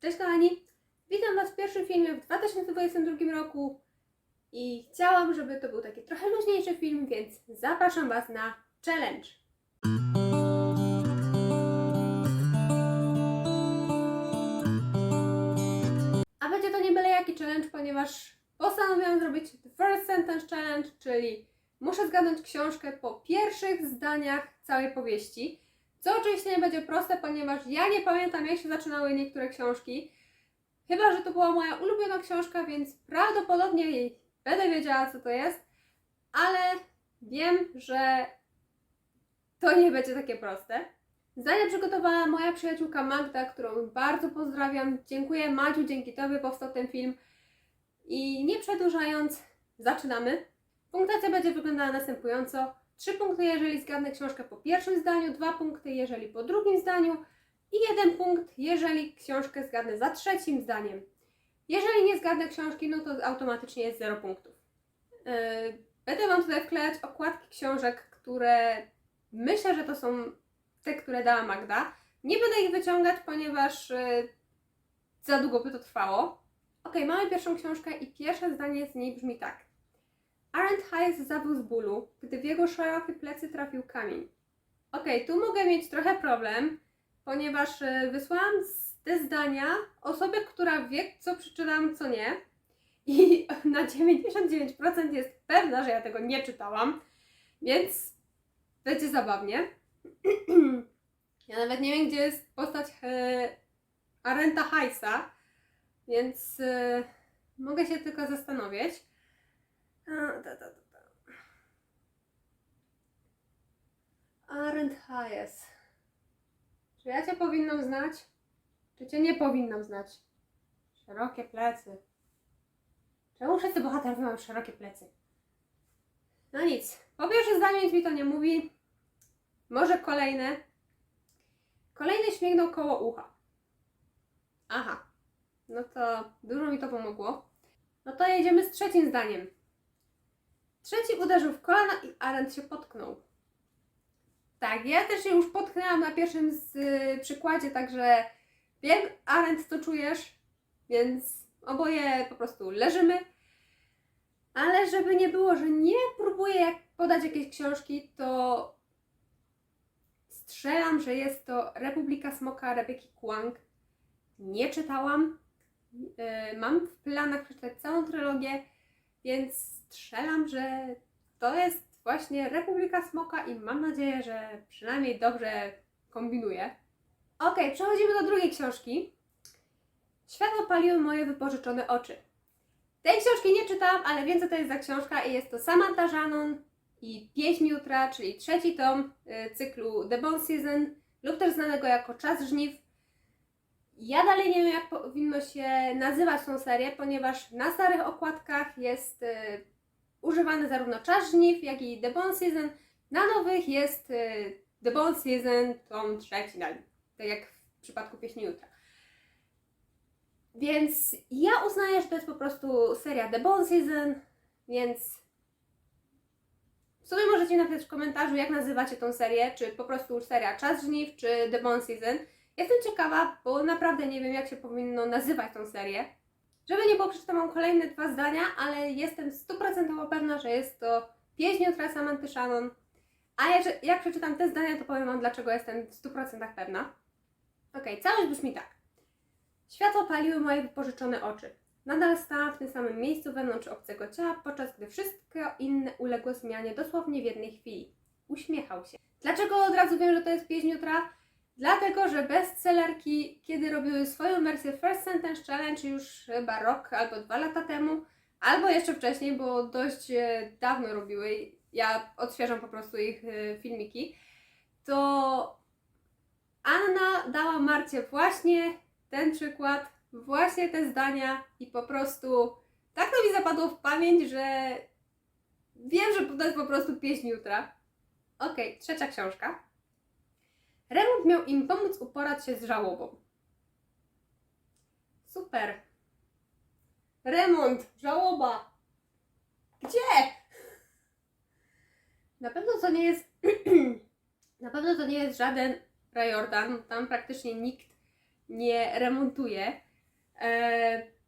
Cześć kochani, witam Was w pierwszym filmie w 2022 roku i chciałam, żeby to był taki trochę luźniejszy film, więc zapraszam Was na challenge. A będzie to nie byle jaki challenge, ponieważ postanowiłam zrobić the first sentence challenge, czyli muszę zgadnąć książkę po pierwszych zdaniach całej powieści. Co oczywiście nie będzie proste, ponieważ ja nie pamiętam, jak się zaczynały niektóre książki. Chyba, że to była moja ulubiona książka, więc prawdopodobnie jej będę wiedziała, co to jest, ale wiem, że to nie będzie takie proste. Zdania przygotowała moja przyjaciółka Magda, którą bardzo pozdrawiam. Dziękuję Madziu, dzięki Tobie powstał ten film. I nie przedłużając, zaczynamy. Punktacja będzie wyglądała następująco. Trzy punkty, jeżeli zgadnę książkę po pierwszym zdaniu, dwa punkty, jeżeli po drugim zdaniu i jeden punkt, jeżeli książkę zgadnę za trzecim zdaniem. Jeżeli nie zgadnę książki, no to automatycznie jest 0 punktów. Yy, Będę Wam tutaj wklejać okładki książek, które myślę, że to są te, które dała Magda. Nie będę ich wyciągać, ponieważ yy, za długo by to trwało. Ok, mamy pierwszą książkę i pierwsze zdanie z niej brzmi tak. Arendt zawył z bólu, gdy w jego szerokie plecy trafił kamień. Okej, tu mogę mieć trochę problem, ponieważ y, wysłałam te zdania osobie, która wie, co przeczytałam, co nie. I na 99% jest pewna, że ja tego nie czytałam, więc będzie zabawnie. Ja nawet nie wiem, gdzie jest postać e, Arenta Hayesa, więc e, mogę się tylko zastanowić. A, ta, ta, ta, ta. Arendt Hayes. Czy ja Cię powinnam znać? Czy Cię nie powinnam znać? Szerokie plecy. Czemu wszyscy bohaterowie mają szerokie plecy? No nic. Po pierwsze zdanie mi to nie mówi. Może kolejne. Kolejny śmignął koło ucha. Aha. No to dużo mi to pomogło. No to jedziemy z trzecim zdaniem. Trzeci uderzył w kolana i Arendt się potknął. Tak, ja też się już potknęłam na pierwszym z, y, przykładzie, także wiem, Arendt, to czujesz, więc oboje po prostu leżymy. Ale żeby nie było, że nie próbuję jak podać jakieś książki, to strzelam, że jest to Republika Smoka Rebeki Kłang. Nie czytałam. Yy, mam w planach przeczytać całą trylogię, więc strzelam, że to jest właśnie Republika Smoka i mam nadzieję, że przynajmniej dobrze kombinuję. Okej, przechodzimy do drugiej książki. Światło paliły moje wypożyczone oczy. Tej książki nie czytałam, ale wiem co to jest za książka i jest to Samantha Shannon i Pieśń Jutra, czyli trzeci tom y, cyklu The Bone Season lub też znanego jako Czas Żniw. Ja dalej nie wiem jak powinno się nazywać tą serię, ponieważ na starych okładkach jest y, używany zarówno Czas jak i The Bone Season. Na nowych jest y, The Bone Season, tom trzeci, tak jak w przypadku Pieśni Jutra. Więc ja uznaję, że to jest po prostu seria The Bone Season, więc w sumie możecie napisać w komentarzu, jak nazywacie tą serię, czy po prostu seria Czas Żniw, czy The Bone Season. Jestem ciekawa, bo naprawdę nie wiem, jak się powinno nazywać tą serię. Żeby nie było, przeczytam kolejne dwa zdania, ale jestem stuprocentowo pewna, że jest to pieśń Jutra Samanthy Shannon. A jak, przeczytam te zdania, to powiem Wam, dlaczego jestem w 100% pewna. Okej, całość brzmi tak. Światło paliły moje wypożyczone oczy. Nadal stałam w tym samym miejscu wewnątrz obcego ciała, podczas gdy wszystko inne uległo zmianie dosłownie w jednej chwili. Uśmiechał się. Dlaczego od razu wiem, że to jest pieśń jutra? Dlatego, że bestsellerki, kiedy robiły swoją wersję First Sentence Challenge już chyba rok albo dwa lata temu, albo jeszcze wcześniej, bo dość e, dawno robiły, ja odświeżam po prostu ich e, filmiki, to Anna dała Marcie właśnie ten przykład, właśnie te zdania i po prostu tak to mi zapadło w pamięć, że wiem, że to jest po prostu pieśń jutra. Okej, trzecia książka. Remont miał im pomóc uporać się z żałobą. Super. Remont, żałoba. Gdzie? Na pewno to nie jest. na pewno to nie jest żaden Rajordan. Tam praktycznie nikt nie remontuje. E,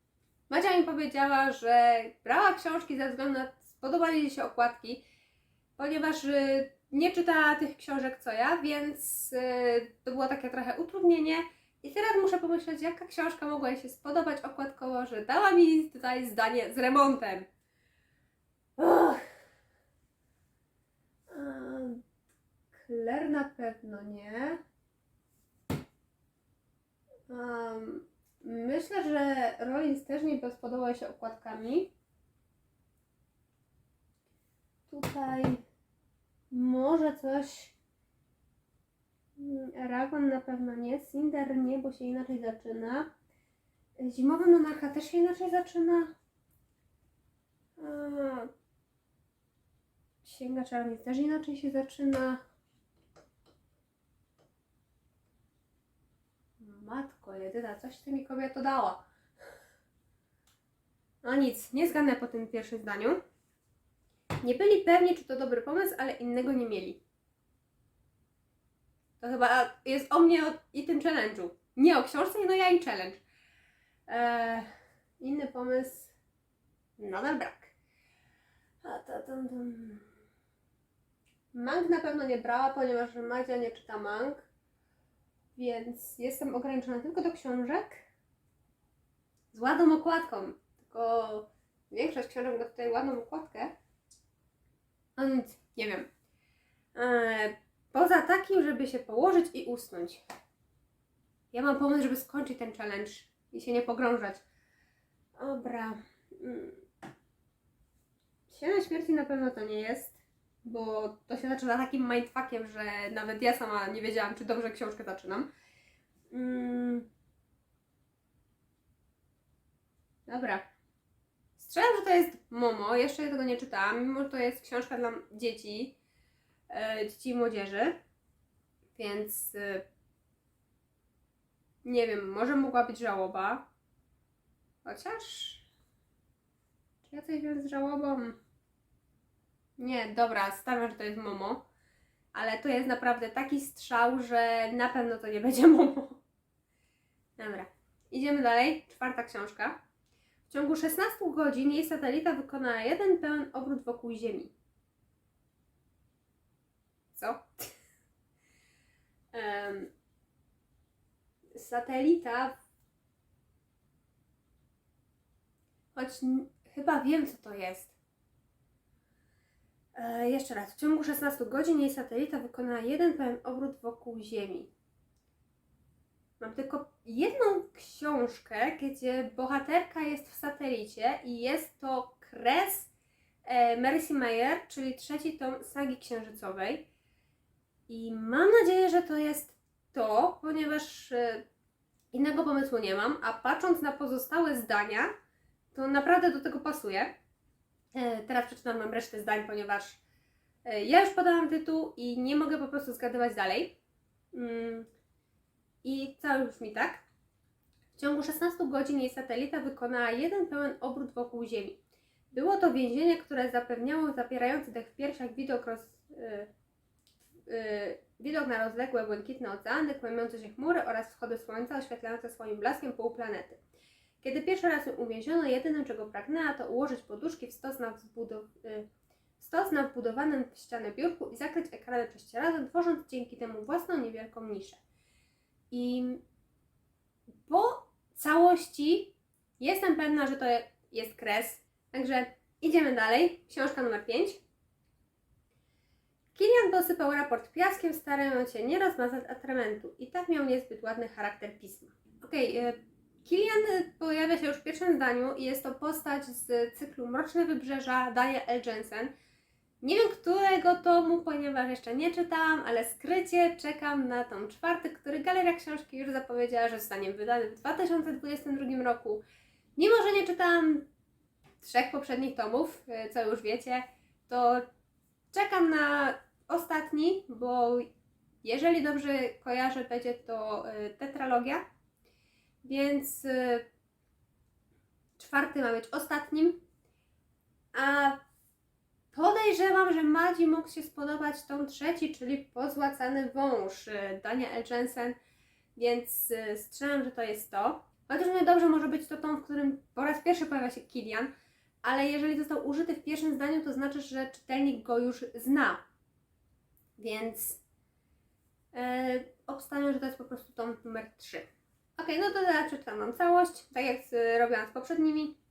Madzia mi powiedziała, że brała książki ze względu na spodobali jej się okładki, ponieważ y, nie czytała tych książek co ja, więc y, to było takie trochę utrudnienie. I teraz muszę pomyśleć, jaka książka mogła jej się spodobać okładkowo, że dała mi tutaj zdanie z remontem. Uch. Claire na pewno nie. Em, myślę, że Rollins też nie spodobał się okładkami. Tutaj może coś. Mm, Eragon na pewno nie. Cinder nie, bo się inaczej zaczyna. Zimowy monarcha też się inaczej zaczyna. A, czarownic też inaczej się zaczyna. Matko jedyna, coś ty mi kobieto dała. No nic, nie zgadnę po tym pierwszym zdaniu. Nie byli pewni, czy to dobry pomysł, ale innego nie mieli. To chyba jest o mnie i tym challenge'u. Nie o książce, no ja i challenge. Eee, inny pomysł. Nadal brak. A, ta, tam, tam. Mang na pewno nie brała, ponieważ Madzia nie czyta Mang. Więc jestem ograniczona tylko do książek. Z ładną okładką. Tylko większość książek ma tutaj ładną okładkę. No nic, nie wiem. Eee, poza takim, żeby się położyć i usnąć. Ja mam pomysł, żeby skończyć ten challenge i się nie pogrążać. Dobra. Mm. Siena śmierci na pewno to nie jest, bo to się zaczyna takim mindfuckiem, że nawet ja sama nie wiedziałam, czy dobrze książkę zaczynam. Mm. Dobra. Strzelam, że to jest Momo. Jeszcze tego nie czytałam, mimo że to jest książka dla dzieci, e, dzieci i młodzieży. Więc e, nie wiem, może mogła być żałoba. Chociaż. Czy ja coś wiem z żałobą? Nie, dobra, stawiam, że to jest Momo. Ale to jest naprawdę taki strzał, że na pewno to nie będzie Momo. Dobra, idziemy dalej. Czwarta książka. W ciągu 16 godzin jej satelita wykona jeden pełen obrót wokół Ziemi. Co? Em, satelita. Choć chyba wiem, co to jest. E, jeszcze raz. W ciągu 16 godzin jej satelita wykona jeden pełen obrót wokół Ziemi. Mam tylko jedną książkę, gdzie bohaterka jest w satelicie i jest to kres e, Mercy Meyer, czyli trzeci tom sagi księżycowej. I mam nadzieję, że to jest to, ponieważ e, innego pomysłu nie mam, a patrząc na pozostałe zdania, to naprawdę do tego pasuje. Teraz przeczytam Wam resztę zdań, ponieważ e, ja już podałam tytuł i nie mogę po prostu zgadywać dalej. Mm. I cały brzmi tak. W ciągu 16 godzin jej satelita wykonała jeden pełen obrót wokół Ziemi. Było to więzienie, które zapewniało zapierający dech w piersiach widok, roz, y, y, widok na rozległe błękitne oceany, kłębiące się chmury oraz wschody słońca oświetlające swoim blaskiem pół planety. Kiedy pierwszy raz ją uwięziono, jedynym czego pragnęła to ułożyć poduszki w stos na, y, stos na wbudowanym w ścianę biurku i zakryć ekrany prześcieradłem, tworząc dzięki temu własną niewielką niszę. I po całości jestem pewna, że to jest kres. Także idziemy dalej. Książka numer 5. Kilian dosypał raport piaskiem, starając się nie rozmazać atramentu. I tak miał niezbyt ładny charakter pisma. Okej, okay, Kilian pojawia się już w pierwszym zdaniu i jest to postać z cyklu Mroczne Wybrzeża Dania L. Jensen. Nie wiem którego tomu, ponieważ jeszcze nie czytałam, ale skrycie czekam na tom czwarty, który Galeria Książki już zapowiedziała, że zostanie wydany w 2022 roku. Mimo, że nie czytałam trzech poprzednich tomów, e, co już wiecie, to czekam na ostatni, bo jeżeli dobrze kojarzę, będzie to e, tetralogia, więc e, czwarty ma być ostatnim, a Podejrzewam, że Madzi mógł się spodobać tom trzeci, czyli Pozłacany wąż y, Dania L. Więc y, strzelam, że to jest to. Chociaż nie dobrze może być to tom, w którym po raz pierwszy pojawia się Kilian, ale jeżeli został użyty w pierwszym zdaniu, to znaczy, że czytelnik go już zna. Więc e, obstawiam, że to jest po prostu tom numer 3. Ok, no to teraz przeczytam Wam całość, tak jak e, robiłam z poprzednimi.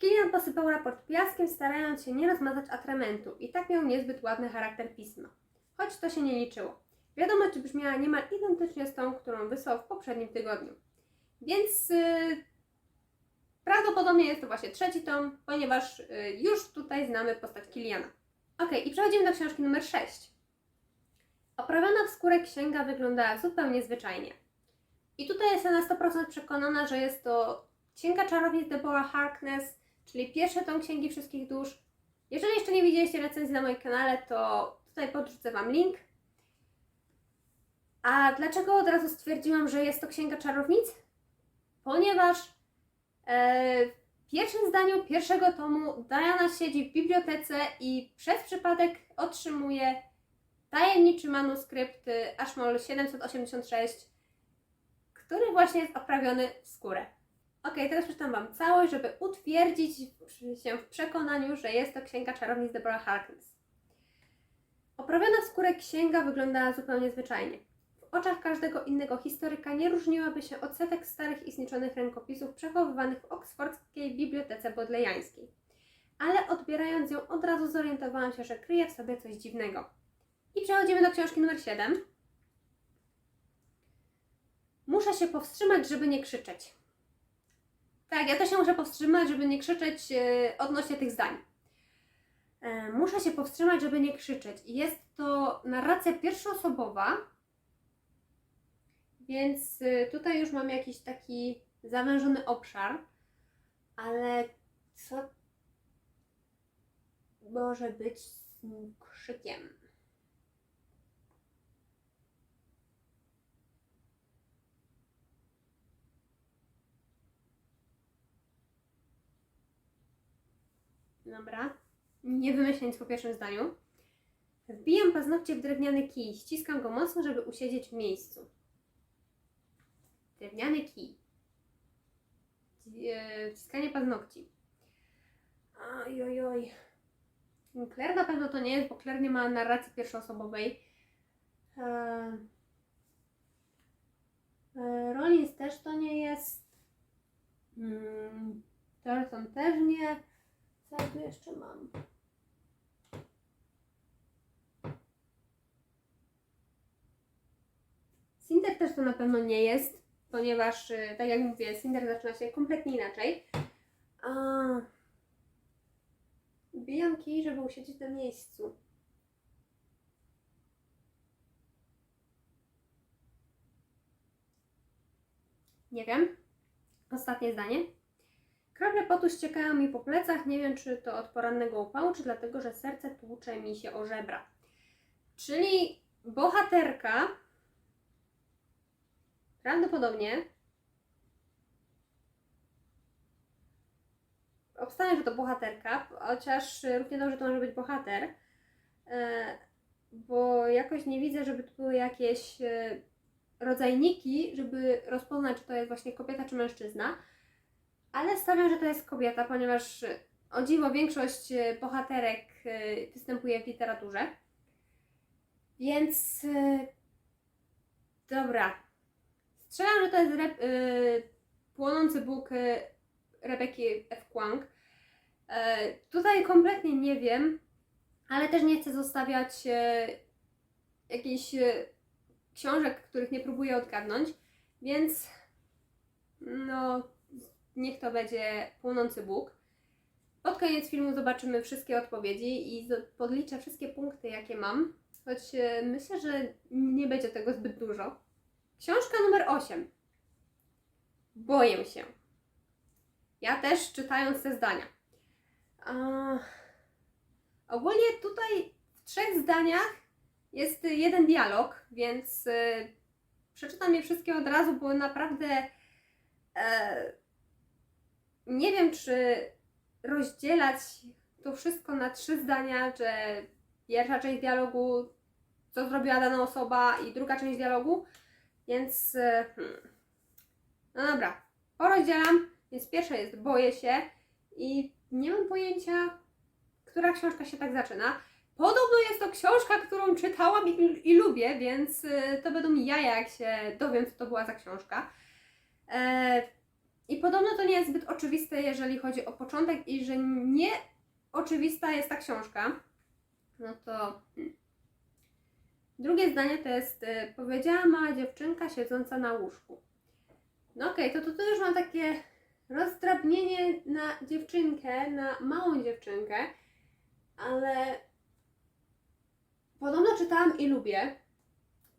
Kilian posypał raport piaskiem, starając się nie rozmazać atramentu i tak miał niezbyt ładny charakter pisma. Choć to się nie liczyło. Wiadomość brzmiała niemal identycznie z tą, którą wysłał w poprzednim tygodniu. Więc yy, prawdopodobnie jest to właśnie trzeci tom, ponieważ yy, już tutaj znamy postać Kiliana. Ok, i przechodzimy do książki numer 6. Oprawiona w skórę księga wyglądała zupełnie zwyczajnie. I tutaj jestem na 100% przekonana, że jest to Księga Czarownic Deborah Harkness, czyli pierwszy tom Księgi Wszystkich Dusz. Jeżeli jeszcze nie widzieliście recenzji na moim kanale, to tutaj podrzucę Wam link. A dlaczego od razu stwierdziłam, że jest to Księga Czarownic? Ponieważ e, w pierwszym zdaniu pierwszego tomu Diana siedzi w bibliotece i przez przypadek otrzymuje tajemniczy manuskrypt Ashmole 786, który właśnie jest oprawiony w skórę. Ok, teraz przeczytam Wam całość, żeby utwierdzić się w przekonaniu, że jest to Księga Czarownic Deborah Harkness. Oprawiona w skórę księga wyglądała zupełnie zwyczajnie. W oczach każdego innego historyka nie różniłaby się od setek starych i zniczonych rękopisów przechowywanych w oksfordzkiej bibliotece bodlejańskiej. Ale odbierając ją, od razu zorientowałam się, że kryje w sobie coś dziwnego. I przechodzimy do książki numer 7. Muszę się powstrzymać, żeby nie krzyczeć. Tak, ja też się muszę powstrzymać, żeby nie krzyczeć e, odnośnie tych zdań. E, muszę się powstrzymać, żeby nie krzyczeć. Jest to narracja pierwszoosobowa, więc e, tutaj już mam jakiś taki zawężony obszar, ale co może być z krzykiem? Dobra. Nie wymyślę nic po pierwszym zdaniu. Wbijam paznokcie w drewniany kij. Ściskam go mocno, żeby usiedzieć w miejscu. Drewniany kij. Eee, Wciskanie paznokci. Oj. Claire na pewno to nie jest, bo Claire nie ma narracji pierwszoosobowej. Eee, Rollins też to nie jest. Mm, Thornton też nie. Co ja tu jeszcze mam? Cinder też to na pewno nie jest, ponieważ, y, tak jak mówię, Cinder zaczyna się kompletnie inaczej. A... Bijam kij, żeby usiedzieć na miejscu. Nie wiem. Ostatnie zdanie. Krople potu ściekają mi po plecach. Nie wiem, czy to od porannego upału, czy dlatego, że serce tłucze mi się o żebra. Czyli bohaterka prawdopodobnie obstawiam, że to bohaterka, chociaż równie dobrze to może być bohater, e, bo jakoś nie widzę, żeby tu były jakieś e, rodzajniki, żeby rozpoznać, czy to jest właśnie kobieta, czy mężczyzna. Ale stawiam, że to jest kobieta, ponieważ o dziwo większość e, bohaterek e, występuje w literaturze. Więc e, dobra. Strzelam, że to jest rep, płonący Bóg Rebeki F. Kwang. Tutaj kompletnie nie wiem, ale też nie chcę zostawiać jakichś książek, których nie próbuję odgadnąć, więc no niech to będzie Płonący Bóg. Pod koniec filmu zobaczymy wszystkie odpowiedzi i podliczę wszystkie punkty, jakie mam, choć e, myślę, że nie będzie tego zbyt dużo. Książka numer 8. Boję się. Ja też czytając te zdania. Ogólnie tutaj w trzech zdaniach jest jeden dialog, więc e, przeczytam je wszystkie od razu, bo naprawdę e, nie wiem, czy rozdzielać to wszystko na trzy zdania, że pierwsza część dialogu, co zrobiła dana osoba i druga część dialogu, więc e, hmm, No dobra, porozdzielam, więc pierwsza jest boję się i nie mam pojęcia, która książka się tak zaczyna. Podobno jest to książka, którą czytałam i, i lubię, więc y, to będą jaja, jak się dowiem, co to była za książka. E, I podobno to nie jest zbyt oczywiste, jeżeli chodzi o początek i że nie oczywista jest ta książka. No to... hmm. Drugie zdanie to jest y, powiedziała mała dziewczynka siedząca na łóżku. No okej, to, to tu już mam takie rozdrabnienie na dziewczynkę, na małą dziewczynkę, ale podobno czytałam i lubię.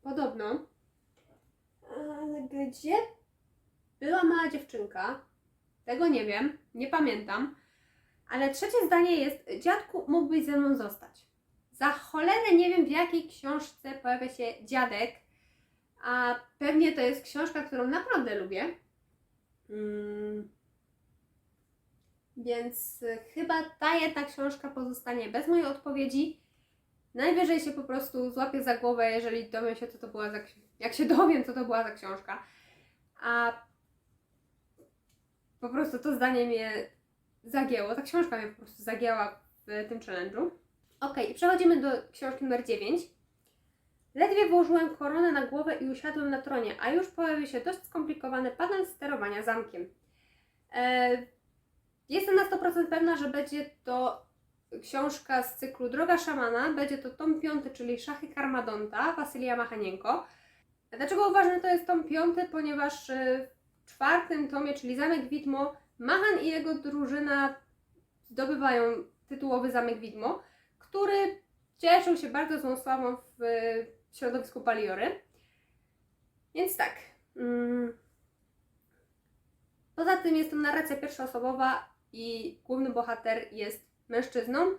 Podobno. Ale gdzie była mała dziewczynka? Tego nie wiem, nie pamiętam. Ale trzecie zdanie jest: Dziadku, mógłbyś ze mną zostać. Za cholerę nie wiem, w jakiej książce pojawia się dziadek, a pewnie to jest książka, którą naprawdę lubię. Mm. Więc chyba ta jedna książka pozostanie bez mojej odpowiedzi. Najwyżej się po prostu złapię za głowę, jeżeli dowiem się, co to była za jak się dowiem, co to była za książka. A po prostu to zdanie mnie zagięło, ta książka mnie po prostu zagięła w tym challenge'u. Ok, i przechodzimy do książki numer 9. Ledwie włożyłem koronę na głowę i usiadłem na tronie, a już pojawił się dość skomplikowany panel sterowania zamkiem. E, jestem na 100% pewna, że będzie to książka z cyklu Droga Szamana. Będzie to tom piąty, czyli Szachy Karmadonta, Wasylia Machanienko. Dlaczego uważam, że to jest tom piąty? Ponieważ e, czwartym tomie, czyli Zamek Widmo, Machan i jego drużyna zdobywają tytułowy Zamek Widmo, który cieszył się bardzo złą sławą w środowisku Paliory. Więc tak. Mm. Poza tym jest to narracja pierwszoosobowa i główny bohater jest mężczyzną.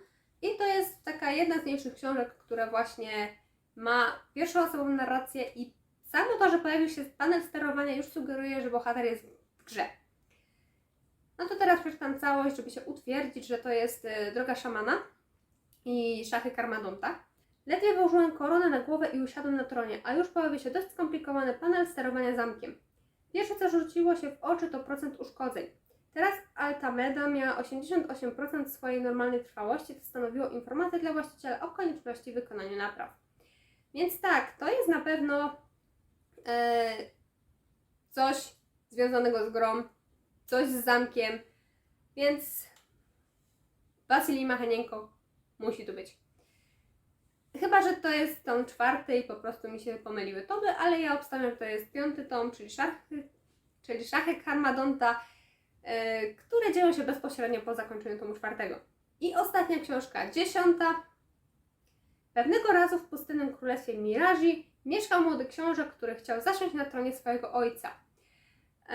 I to jest taka jedna z mniejszych książek, która właśnie ma pierwszoosobową narrację i samo to, że pojawił się panel sterowania już sugeruje, że bohater jest w grze. No to teraz przeczytam całość, żeby się utwierdzić, że to jest e, Droga Szamana i Szachy Karmadonta. Ledwie włożyłem koronę na głowę i usiadłem na tronie, a już pojawił się dość skomplikowany panel sterowania zamkiem. Pierwsze, co rzuciło się w oczy, to procent uszkodzeń. Teraz Altameda miała 88% swojej normalnej trwałości, co stanowiło informację dla właściciela o konieczności wykonania napraw. Więc tak, to jest na pewno coś związanego z grą, coś z zamkiem, więc Wasylii Machanienko musi tu być. Chyba, że to jest tom czwarty i po prostu mi się pomyliły tomy, ale ja obstawiam, że to jest piąty tom, czyli szachy, czyli szachy Karmadonta, yy, które dzieją się bezpośrednio po zakończeniu tomu czwartego. I ostatnia książka, dziesiąta. Pewnego razu w pustynnym królestwie Miraży mieszkał młody książę, który chciał zasiąść na tronie swojego ojca. Yy,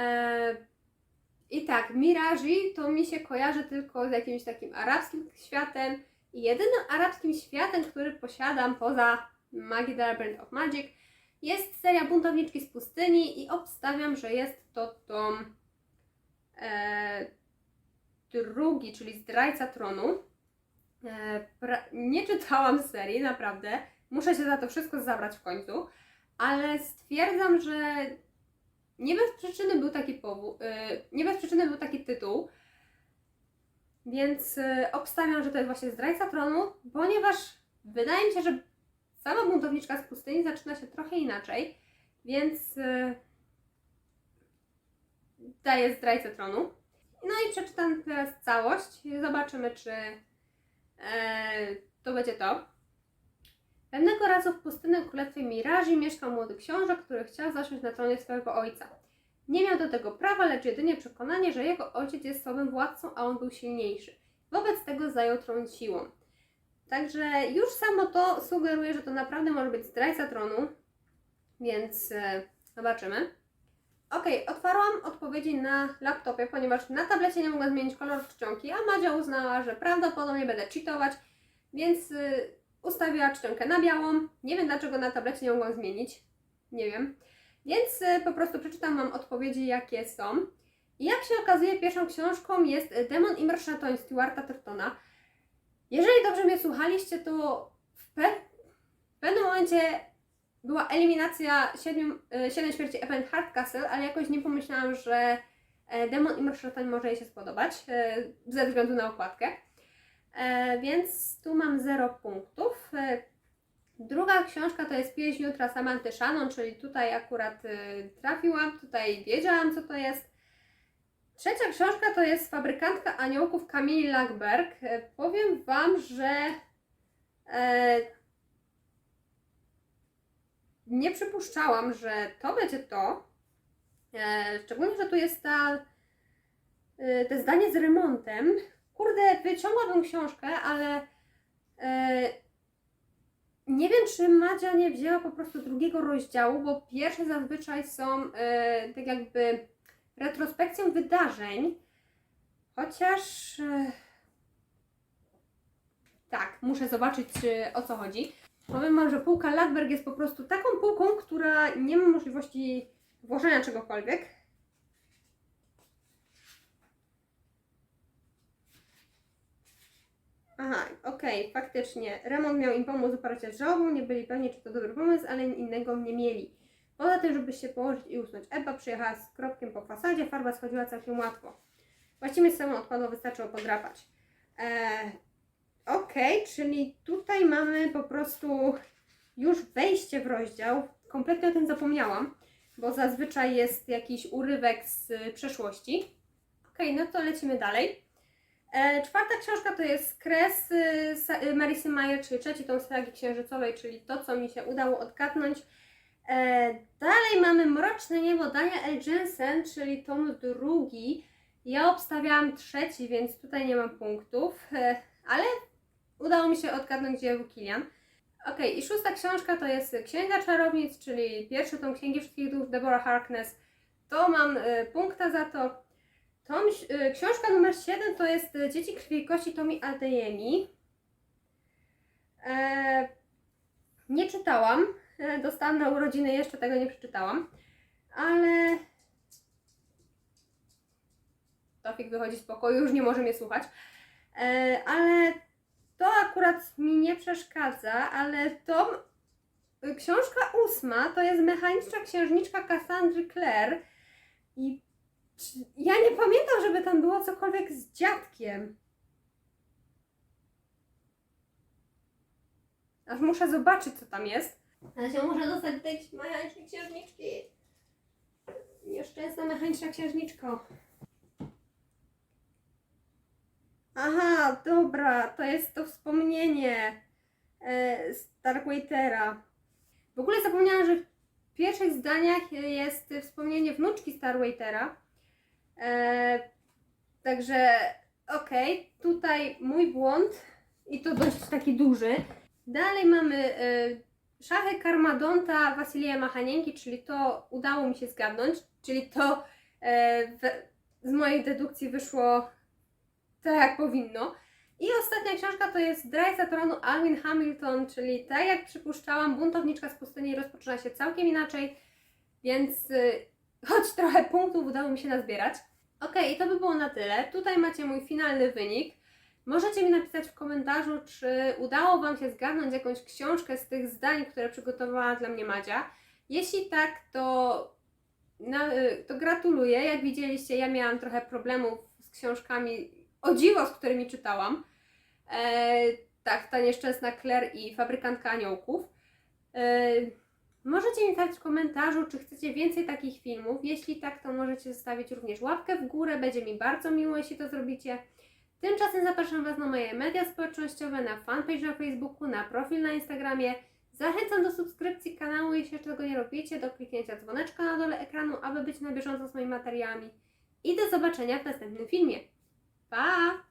I tak, Miraży to mi się kojarzy tylko z jakimś takim arabskim światem, i jedynym arabskim światem, który posiadam poza The Labyrinth of Magic jest seria Buntowniczki z pustyni i obstawiam, że jest to tom e, drugi, czyli Zdrajca Tronu. E, pra, nie czytałam serii, naprawdę. Muszę się za to wszystko zabrać w końcu, ale stwierdzam, że nie bez przyczyny był taki powód, e, nie bez przyczyny był taki tytuł, więc y, obstawiam, że to jest właśnie zdrajca tronu, ponieważ wydaje mi się, że sama buntowniczka z pustyni zaczyna się trochę inaczej, więc y, daję zdrajcę tronu. No i przeczytam teraz całość. Zobaczymy, czy e, to będzie to. Pewnego razu w pustynnym królestwie Miraży mieszkał młody książę, który chciał zasiąść na tronie swojego ojca. Nie miał do tego prawa, lecz jedynie przekonanie, że jego ojciec jest słabym władcą, a on był silniejszy. Wobec tego zajął tron siłą. Także już samo to sugeruje, że to naprawdę może być zdrajca tronu, więc e, zobaczymy. Ok, otwarłam odpowiedzi na laptopie, ponieważ na tablecie nie mogłam zmienić koloru czcionki, a Madzia uznała, że prawdopodobnie będę cheatować, więc e, ustawiła czcionkę na białą. Nie wiem dlaczego na tablecie nie mogłam zmienić, nie wiem. Więc y, po prostu przeczytam Wam odpowiedzi, jakie są. I jak się okazuje, pierwszą książką jest Demon i Mroczna Toń Stewarta Turtona. Jeżeli dobrze mnie słuchaliście, to w, pe w pewnym momencie była eliminacja 7, 7 śmierci Evan Hardcastle, ale jakoś nie pomyślałam, że e, Demon Immortal może jej się spodobać e, ze względu na okładkę. E, więc tu mam 0 punktów. E, druga książka to jest Pieśń Jutra Samanty Shannon, czyli tutaj akurat e, trafiłam, tutaj wiedziałam co to jest. Trzecia książka to jest Fabrykantka Aniołków Kamili Lackberg. E, powiem Wam, że e, nie przypuszczałam, że to będzie to. E, szczególnie, że tu jest ta, e, te zdanie z remontem. Kurde, wyciągłabym książkę, ale e, nie wiem, czy Madzia nie wzięła po prostu drugiego rozdziału, bo pierwsze zazwyczaj są e, tak jakby retrospekcją wydarzeń. Chociaż. E, tak, muszę zobaczyć e, o co chodzi. Powiem Wam, że półka Lackberg jest po prostu taką półką, która nie ma możliwości włożenia czegokolwiek. Aha, okej, faktycznie. Remont miał im pomóc oparcia z żałobą, nie byli pewni, czy to dobry pomysł, ale innego nie mieli. Poza tym, żeby się położyć i usnąć. Ewa przyjechała z kropkiem po fasadzie, farba schodziła całkiem łatwo. Właściwie z samą odpadło wystarczyło podrapać. Eee, Okej, czyli tutaj mamy po prostu już wejście w rozdział. Kompletnie o tym zapomniałam, bo zazwyczaj jest jakiś urywek z przeszłości. Okej, no to lecimy dalej. E, czwarta książka to jest Kres y, y, Marysy Mayer, czyli trzeci tom sagi księżycowej, czyli to, co mi się udało odgadnąć. E, dalej mamy Mroczne Niebo Dania L. Jensen, czyli tom drugi. Ja obstawiałam trzeci, więc tutaj nie mam punktów, e, ale udało mi się odgadnąć dzieło Kilian. Okej, i szósta książka to jest Księga Czarownic, czyli pierwszy tom Księgi Wszystkich Duchów Deborah Harkness. To mam punkta za to. Tom, y, książka numer 7 to jest y, Dzieci Krwi i Kości Tomi Adeyemi. E, nie czytałam. E, dostałam na urodziny, jeszcze tego nie przeczytałam. Ale... Tofik wychodzi z pokoju, już nie może mnie słuchać. E, ale to akurat mi nie przeszkadza, ale tom, y, książka ósma to jest mechaniczna księżniczka Cassandry Clare i ja nie pamiętam, żeby tam było cokolwiek z dziadkiem. Aż muszę zobaczyć, co tam jest. Ale się muszę dostać do tej mechanicznej księżniczki. Nieszczęsna mechaniczna księżniczko. Aha, dobra, to jest to wspomnienie e, Starwaitera. W ogóle zapomniałam, że w pierwszych zdaniach jest wspomnienie wnuczki Starwaitera. E, także okej, tutaj mój błąd i to dość taki duży. Dalej mamy e, szachy Karmadonta Wasilija Machanienki, czyli to udało mi się zgadnąć, czyli to e, w, z mojej dedukcji wyszło tak jak powinno. I ostatnia książka to jest Zdrajca Tronu Alwin Hamilton, czyli tak jak przypuszczałam, buntowniczka z pustyni rozpoczyna się całkiem inaczej, więc y, choć trochę punktów udało mi się nazbierać. Ok, i to by było na tyle. Tutaj macie mój finalny wynik. Możecie mi napisać w komentarzu, czy udało Wam się zgadnąć jakąś książkę z tych zdań, które przygotowała dla mnie Madzia. Jeśli tak, to, y, to gratuluję. Jak widzieliście, ja miałam trochę problemów z książkami o dziwo, z którymi czytałam. E, tak, ta nieszczęsna Claire i Fabrykantka Aniołków. E, możecie mi dać w komentarzu, czy chcecie więcej takich filmów. Jeśli tak, to możecie zostawić również łapkę w górę. Będzie mi bardzo miło, jeśli to zrobicie. Tymczasem zapraszam Was na moje media społecznościowe, na fanpage na Facebooku, na profil na Instagramie. Zachęcam do subskrypcji kanału, jeśli jeszcze tego nie robicie, do kliknięcia dzwoneczka na dole ekranu, aby być na bieżąco z moimi materiałami. I do zobaczenia w następnym filmie. Pa!